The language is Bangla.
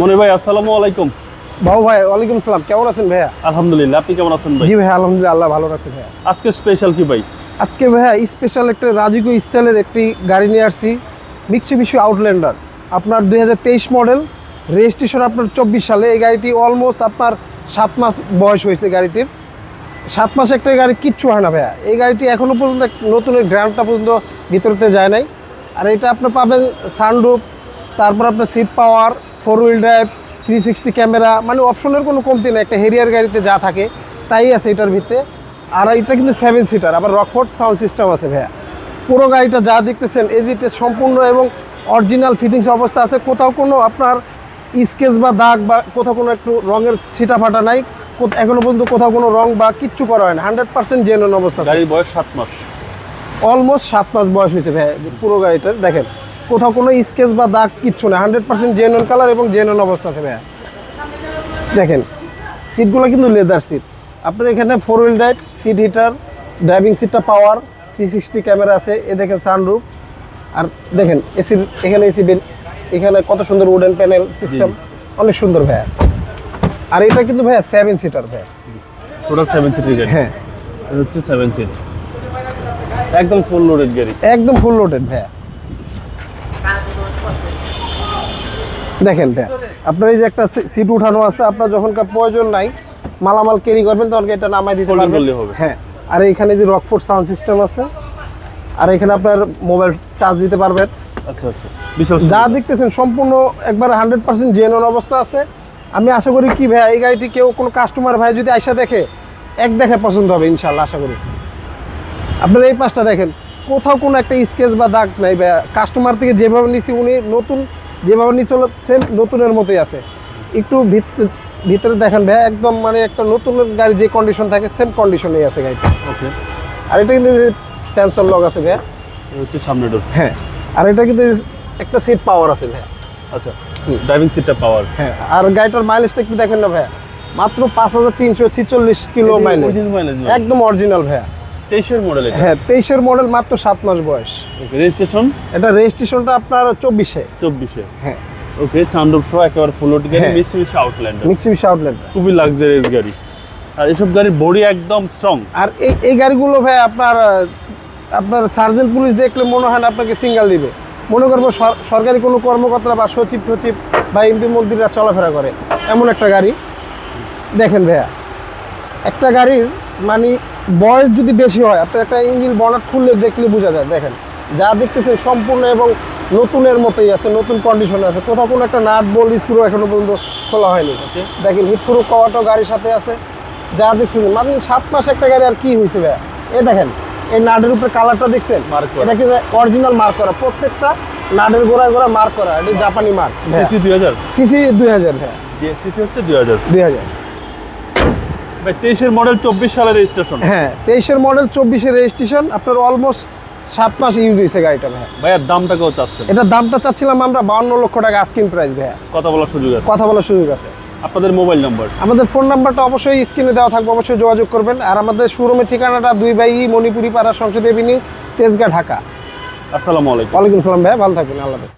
মনির ভাই আসসালামু আলাইকুম। বাবু ভাই ওয়ালাইকুম সালাম কেমন আছেন ভাইয়া? আলহামদুলিল্লাহ আপনি কেমন আছেন ভাই? জি ভাই আলহামদুলিল্লাহ আল্লাহ ভালো রাখছে ভাইয়া। আজকে স্পেশাল কি ভাই? আজকে ভাইয়া স্পেশাল একটা রাজিকো স্টাইলের একটি গাড়ি নিয়ে আসছি মিক্সিবিশু আউটল্যান্ডার আপনার দু হাজার তেইশ মডেল রেজিস্ট্রেশন আপনার চব্বিশ সালে। এই গাড়িটি অলমোস্ট আপনার সাত মাস বয়স হয়েছে গাড়িটির। সাত মাস একটা গাড়ি কিচ্ছু হয় না ভাইয়া। এই গাড়িটি এখনও পর্যন্ত নতুন গ্র্যান্ডটা পর্যন্ত ভিতরতে যায় নাই। আর এটা আপনি পাবেন সানরুফ তারপর আপনার seat power four wheel drive three sixty camera মানে অপশনের কোনো কমতি নেই একটা হেরিয়ার গাড়িতে যা থাকে তাই আছে এটার ভিতরে। আর এটা কিন্তু সেভেন সিটার আবার রকফোর্ড সাউন্ড সিস্টেম আছে ভাইয়া। পুরো গাড়িটা যা দেখতেছেন এজিটে সম্পূর্ণ এবং অরিজিনাল ফিটিংস অবস্থা আছে। কোথাও কোনো আপনার স্কেচ বা দাগ বা কোথাও কোনো একটু রঙের ছিটা ফাটা নাই এখনও পর্যন্ত কোথাও কোনো রং বা কিচ্ছু করা হয় না। হান্ড্রেড পার্সেন্ট জেনুইন অবস্থা। গাড়ির বয়স সাত মাস। অলমোস্ট সাত মাস বয়স হয়েছে ভাই পুরো গাড়িটার দেখেন। কোথাও কোনো স্কেচ বা দাগ কিচ্ছু না হান্ড্রেড পার্সেন্ট জেনুইন কালার এবং জেনুইন অবস্থা আছে ভাইয়া। দেখেন সিটগুলো কিন্তু লেদার সিট আপনার এখানে four wheel drive seat heater driving সিটটা পাওয়ার থ্রি সিক্সটি ক্যামেরা আছে। এ দেখেন সানরুফ আর দেখেন এসির এখানে এসি এখানে কত সুন্দর উডেন প্যানেল সিস্টেম অনেক সুন্দর ভাইয়া। আর এটা কিন্তু ভাইয়া সেভেন সিটার ভাইয়া। টোটাল সেভেন সিটের গাড়ি। হ্যাঁ। হচ্ছে সেভেন সিট একদম ফুল লোডেড গাড়ি। একদম ফুল লোডেড ভাইয়া। দেখেন আপনার এই যে একটা সিট উঠানো আছে আপনার যখনকার প্রয়োজন নাই মালামাল ক্যারি করবেন তখন এটা নামাই দিতে পারবেন। হ্যাঁ আর এখানে যে রকফোর্ড সাউন্ড সিস্টেম আছে আর এখানে আপনার মোবাইল চার্জ দিতে পারবেন। আচ্ছা আচ্ছা যা দেখতেছেন সম্পূর্ণ একবার হান্ড্রেড পার্সেন্ট জেনুইন অবস্থা আছে। আমি আশা করি কি ভাইয়া এই গাড়িটি কেউ কোনো কাস্টমার ভাই যদি আইসা দেখে এক দেখে পছন্দ হবে ইনশাল্লাহ আশা করি। আপনারা এই পাশটা দেখেন কোথাও কোনো একটা স্কেচ বা দাগ নাই ভাইয়া। কাস্টমার থেকে যেভাবে নিছি উনি নতুন যেভাবে হলো সেম নতুনের মতোই আছে। একটু ভিত- ভিতরে দেখেন ভাইয়া একদম মানে একটা নতুন গাড়ি যে কন্ডিশন থাকে সেম কন্ডিশনেই আছে গাড়িটা। ওকে আর এটা কিন্তু সেন্সর লক আছে ভাইয়া। হচ্ছে সামনে ডোর হ্যাঁ। আর এটা কিন্তু একটা সিট পাওয়ার আছে ভাইয়া। আচ্ছা ড্রাইভিং সিটটা পাওয়ার হ্যাঁ আর গাড়িটার মাইলেজটা একটু দেখেন না ভাইয়া। মাত্র পাঁচ হাজার তিনশো ছিচল্লিশ কিলো মাইলেজ মাইলেজ একদম অরিজিনাল ভাইয়া। তেইশের মডেল এটা? হ্যাঁ তেইশের মডেল মাত্র সাত মাস বয়স। রেজিস্ট্রেশন এটা রেজিস্ট্রেশনটা আপনার চব্বিশে। চব্বিশে? হ্যাঁ। ওকে সানরুফ সহ একেবারে ফুল লোড গাড়ি। মিসুবিশি আউটল্যান্ডার মিক্সিবিশি আউটলেট খুবই লাক্সারিয়াস গাড়ি। আর এসব গাড়ির বডি একদম স্ট্রং আর এই এই গাড়িগুলো ভাই আপনার আপনার সার্জেন্ট পুলিশ দেখলে মনে হয় না আপনাকে সিঙ্গেল দিবে। মনে করব সরকারি কোনো কর্মকর্তা বা সচিব সচিব বা এমপি মন্ত্রীরা চলাফেরা করে। এমন একটা গাড়ি। দেখেন ভাইয়া একটা গাড়ির মানে বয়স যদি বেশি হয় আপনার একটা ইঞ্জিন বনাট খুললে দেখলে বোঝা যায় দেখেন। যা দেখতেছেন সম্পূর্ণ এবং নতুনের মতোই আছে নতুন কন্ডিশনে আছে। কোথাও কোনো একটা নাট বল স্ক্রু এখনও পর্যন্ত খোলা হয়নি. দেখেন হিটপ্রুফ কভারটাও গাড়ির সাথে আছে। যা দেখতেছেন মানে সাত মাস একটা গাড়ি আর কি হয়েছে ভাইয়া? এ দেখেন এই নাটের উপরে কালারটা দেখছেন? এটা কিন্তু অরিজিনাল মার্ক করা? প্রত্যেকটা নাটের গোড়ায় গোড়া মার্ক করা। এটা জাপানি মার্ক সিসি দুই হাজার। সিসি দুই হাজার ভাইয়া। সিসি হচ্ছে দুই হাজার। দুই হাজার। তেইশের মডেল চব্বিশ সালের রেজিস্ট্রেশন হ্যাঁ তেইশের মডেল চব্বিশের রেজিস্ট্রেশন আপনার অলমোস্ট সাত মাস ইউজ হয়েছে গাড়িটা ভাইয়া। ভাইয়ার দামটা কেউ চাচ্ছেন। এটার দামটা চাচ্ছিলাম আমরা বাউন্ন লক্ষ টাকা আস্কিং প্রাইস ভাইয়া। কথা বলার সুযোগ আছে। কথা বলার সুযোগ আছে। আপনাদের মোবাইল নাম্বার আমাদের ফোন নাম্বারটা অবশ্যই স্ক্রিনে দেওয়া থাকবে অবশ্যই যোগাযোগ করবেন। আর আমাদের শোরুমের ঠিকানাটা দুই বাই মণিপুরি পাড়া সংসদীয় এভিনিউ তেজগাঁ ঢাকা। আসসালামু আলাইকুম। ওয়ালাইকুম সালাম ভাইয়া ভালো থাকবেন আল্লাহ হাফেজ।